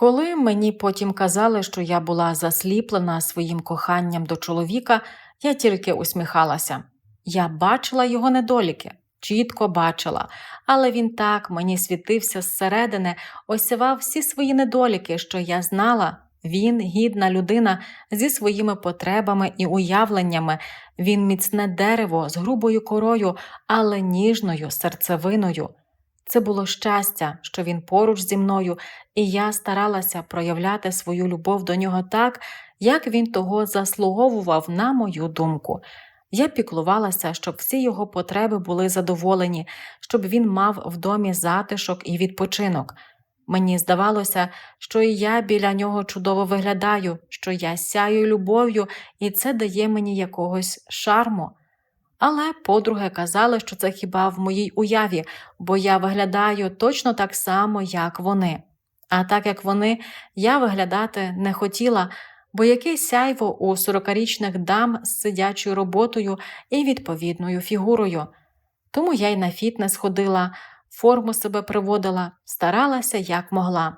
Коли мені потім казали, що я була засліплена своїм коханням до чоловіка, я тільки усміхалася. Я бачила його недоліки, чітко бачила, але він так мені світився зсередини, осявав всі свої недоліки, що я знала. Він гідна людина зі своїми потребами і уявленнями. Він міцне дерево з грубою корою, але ніжною серцевиною. Це було щастя, що він поруч зі мною, і я старалася проявляти свою любов до нього так, як він того заслуговував на мою думку. Я піклувалася, щоб всі його потреби були задоволені, щоб він мав в домі затишок і відпочинок. Мені здавалося, що і я біля нього чудово виглядаю, що я сяю любов'ю, і це дає мені якогось шарму. Але подруги казали, що це хіба в моїй уяві, бо я виглядаю точно так само, як вони. А так як вони, я виглядати не хотіла, бо яке сяйво у сорокарічних дам з сидячою роботою і відповідною фігурою. Тому я й на фітнес ходила, форму себе приводила, старалася як могла.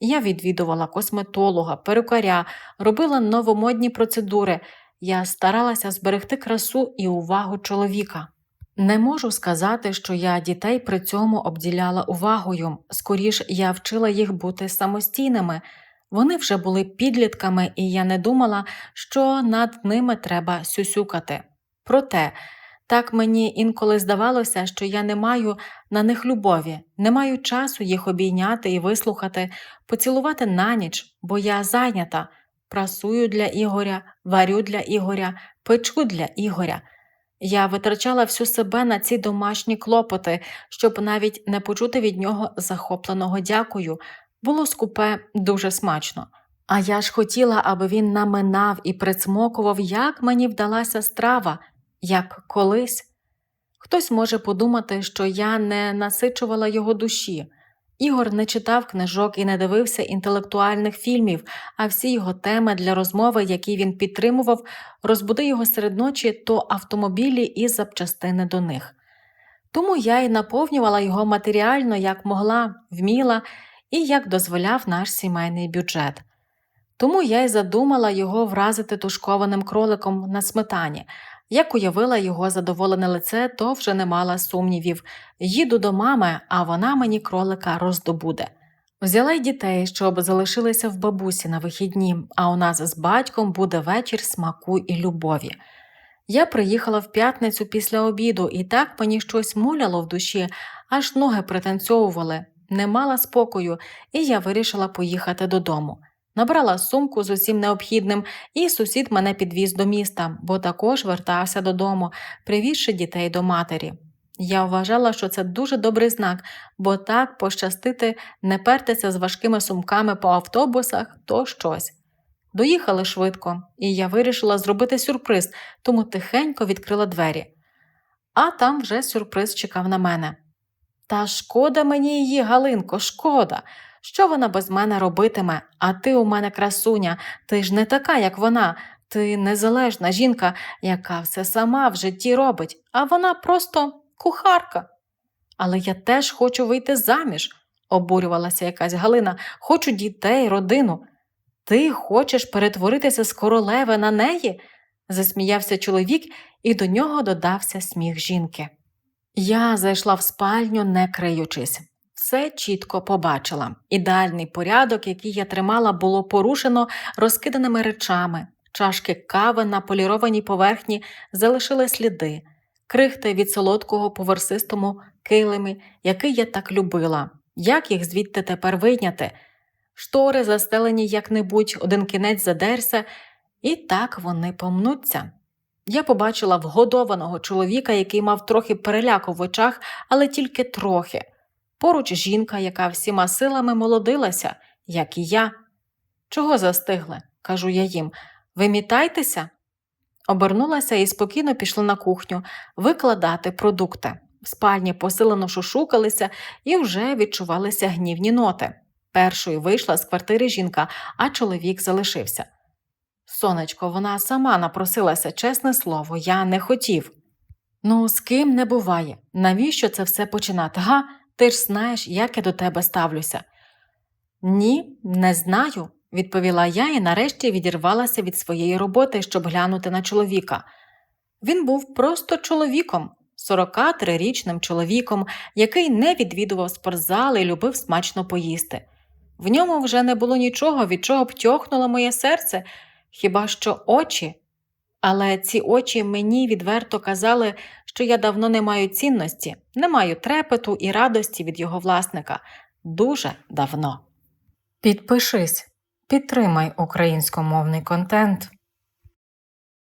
Я відвідувала косметолога, перукаря, робила новомодні процедури. Я старалася зберегти красу і увагу чоловіка. Не можу сказати, що я дітей при цьому обділяла увагою, скоріш я вчила їх бути самостійними. Вони вже були підлітками, і я не думала, що над ними треба сюсюкати. Проте, так мені інколи здавалося, що я не маю на них любові, не маю часу їх обійняти і вислухати, поцілувати на ніч, бо я зайнята, прасую для Ігоря, варю для Ігоря, печу для Ігоря. Я витрачала всю себе на ці домашні клопоти, щоб навіть не почути від нього захопленого дякую. Було скупе дуже смачно. А я ж хотіла, аби він наминав і прицмокував, як мені вдалася страва, як колись. Хтось може подумати, що я не насичувала його душі. Ігор не читав книжок і не дивився інтелектуальних фільмів, а всі його теми для розмови, які він підтримував, розбуди його серед ночі то автомобілі і запчастини до них. Тому я й наповнювала його матеріально, як могла, вміла і як дозволяв наш сімейний бюджет. Тому я й задумала його вразити тушкованим кроликом на сметані. Як уявила його задоволене лице, то вже не мала сумнівів їду до мами, а вона мені кролика роздобуде. Взяла й дітей, щоб залишилися в бабусі на вихідні, а у нас з батьком буде вечір смаку і любові. Я приїхала в п'ятницю після обіду, і так мені щось муляло в душі, аж ноги пританцьовували, не мала спокою, і я вирішила поїхати додому. Набрала сумку з усім необхідним, і сусід мене підвіз до міста, бо також вертався додому, привізши дітей до матері. Я вважала, що це дуже добрий знак, бо так пощастити не пертися з важкими сумками по автобусах то щось. Доїхали швидко, і я вирішила зробити сюрприз, тому тихенько відкрила двері. А там вже сюрприз чекав на мене. Та шкода мені її, Галинко, шкода. Що вона без мене робитиме? А ти у мене красуня, ти ж не така, як вона, ти незалежна жінка, яка все сама в житті робить, а вона просто кухарка. Але я теж хочу вийти заміж, обурювалася якась Галина, хочу дітей, родину. Ти хочеш перетворитися з королеви на неї? засміявся чоловік, і до нього додався сміх жінки. Я зайшла в спальню, не криючись. Все чітко побачила. Ідеальний порядок, який я тримала, було порушено розкиданими речами. Чашки кави на полірованій поверхні залишили сліди, крихти від солодкого по версистому килимі, який я так любила. Як їх звідти тепер вийняти? Штори застелені як-небудь, один кінець задерся, і так вони помнуться. Я побачила вгодованого чоловіка, який мав трохи переляку в очах, але тільки трохи. Поруч жінка, яка всіма силами молодилася, як і я. Чого застигли? кажу я їм. Вимітайтеся. Обернулася і спокійно пішла на кухню викладати продукти. В спальні посилено шушукалися і вже відчувалися гнівні ноти. Першою вийшла з квартири жінка, а чоловік залишився. Сонечко, вона сама напросилася, чесне слово, я не хотів. Ну, з ким не буває. Навіщо це все починати? Га? Ти ж знаєш, як я до тебе ставлюся. Ні, не знаю, відповіла я і нарешті відірвалася від своєї роботи, щоб глянути на чоловіка. Він був просто чоловіком, 43-річним чоловіком, який не відвідував спортзал і любив смачно поїсти. В ньому вже не було нічого, від чого б тьохнуло моє серце, хіба що очі. Але ці очі мені відверто казали, що я давно не маю цінності, не маю трепету і радості від його власника. Дуже давно. Підпишись, підтримай українськомовний контент.